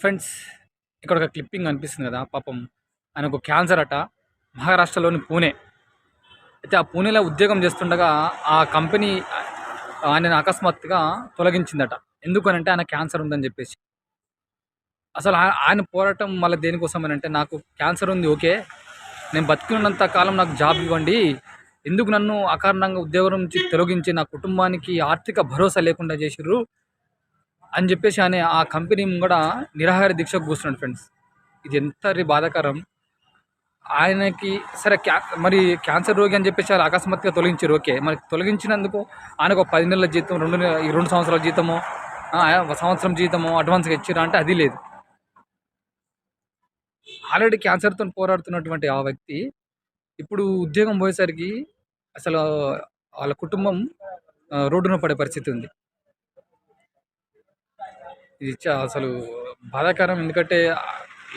Friends ఇక్కడ ఒక clipping అనిపిస్తుంది కదా పాపం. ఆయన ఒక క్యాన్సర్ అట మహారాష్ట్రలోని పూణే. అయితే ఆ పూణేలో ఉద్యోగం చేస్తుండగా ఆ కంపెనీ ఆయనను అకస్మాత్తుగా తొలగించిందట. ఎందుకనంటే ఆయన క్యాన్సర్ ఉందని చెప్పేసి. అసలు ఆయన పోరాటం మళ్ళీ దేనికోసం అని అంటే నాకు క్యాన్సర్ ఉంది ఓకే. నేను బతికినంత కాలం నాకు జాబ్ ఇవ్వండి. ఎందుకు నన్ను అకారణంగా ఉద్యోగం నుంచి తొలగించి నా కుటుంబానికి ఆర్థిక భరోసా లేకుండా చేసిర్రు? అని చెప్పేసి అనే ఆ కంపెనీ కూడా నిరాహార దీక్షకు కూర్చున్నాడు ఫ్రెండ్స్ ఇది ఎంత బాధాకరం. ఆయనకి సరే క్యా మరి క్యాన్సర్ రోగి అని చెప్పేసి వాళ్ళు అకస్మాత్తుగా తొలగించారు. ఓకే మరి తొలగించినందుకు ఆయనకు ఒక పది నెలల జీతం రెండు ఈ రెండు సంవత్సరాల జీతము ఒక సంవత్సరం జీతము అడ్వాన్స్గా ఇచ్చారు అంటే అది లేదు. ఆల్రెడీ క్యాన్సర్తో పోరాడుతున్నటువంటి ఆ వ్యక్తి ఇప్పుడు ఉద్యోగం పోయేసరికి అసలు వాళ్ళ కుటుంబం రోడ్డున పడే పరిస్థితి ఉంది. ఇది అసలు బాధాకరం. ఎందుకంటే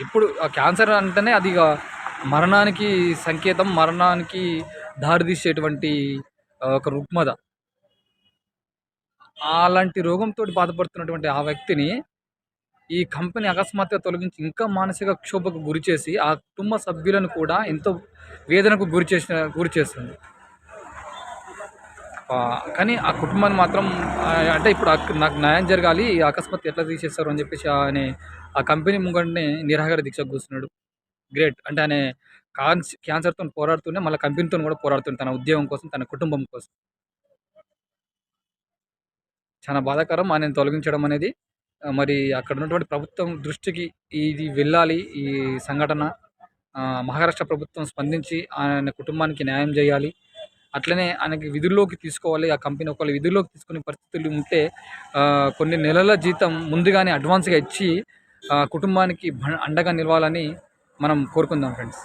ఇప్పుడు ఆ క్యాన్సర్ అంటేనే అది మరణానికి సంకేతం మరణానికి దారితీసేటువంటి ఒక రుగ్మద అలాంటి రోగంతో బాధపడుతున్నటువంటి ఆ వ్యక్తిని ఈ కంపెనీ అకస్మాత్తుగా తొలగించి ఇంకా మానసిక క్షోభకు గురి చేసి ఆ కుటుంబ సభ్యులను కూడా ఎంతో వేదనకు గురి చేసిన గురి చేస్తుంది కానీ ఆ కుటుంబాన్ని మాత్రం అంటే ఇప్పుడు నాకు న్యాయం జరగాలి ఈ అకస్మాత్ ఎట్లా తీసేస్తారు అని చెప్పేసి ఆయన ఆ కంపెనీ ముంగడినే నిరాహార దీక్షకు కూర్చున్నాడు. గ్రేట్. అంటే ఆయన కాన్స్ క్యాన్సర్తో పోరాడుతూనే మళ్ళీ కంపెనీతో కూడా పోరాడుతుంది తన ఉద్యోగం కోసం తన కుటుంబం కోసం. చాలా బాధాకరం. ఆయన తొలగించడం అనేది మరి అక్కడ ఉన్నటువంటి ప్రభుత్వం దృష్టికి ఇది వెళ్ళాలి. ఈ సంఘటన మహారాష్ట్ర ప్రభుత్వం స్పందించి ఆయన కుటుంబానికి న్యాయం చేయాలి. అట్లనే ఆయనకి విధుల్లోకి తీసుకోవాలి. ఆ కంపెనీ ఒకవేళ విధుల్లోకి తీసుకునే పరిస్థితులు ఉంటే కొన్ని నెలల జీతం ముందుగానే అడ్వాన్స్గా ఇచ్చి కుటుంబానికి అండగా నిలవాలని మనం కోరుకుందాం ఫ్రెండ్స్.